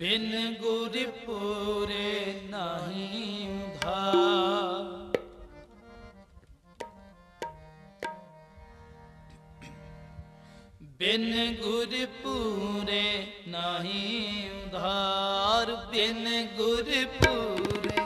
ਬਿਨ ਗੁਰ ਪੂਰੇ ਨਹੀਂ ਭਾ ਬਿਨ ਗੁਰ ਪੂਰੇ ਨਹੀਂ ਉਧਾਰ ਬਿਨ ਗੁਰ ਪੂਰੇ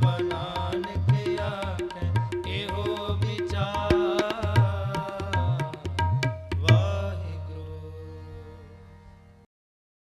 बनाने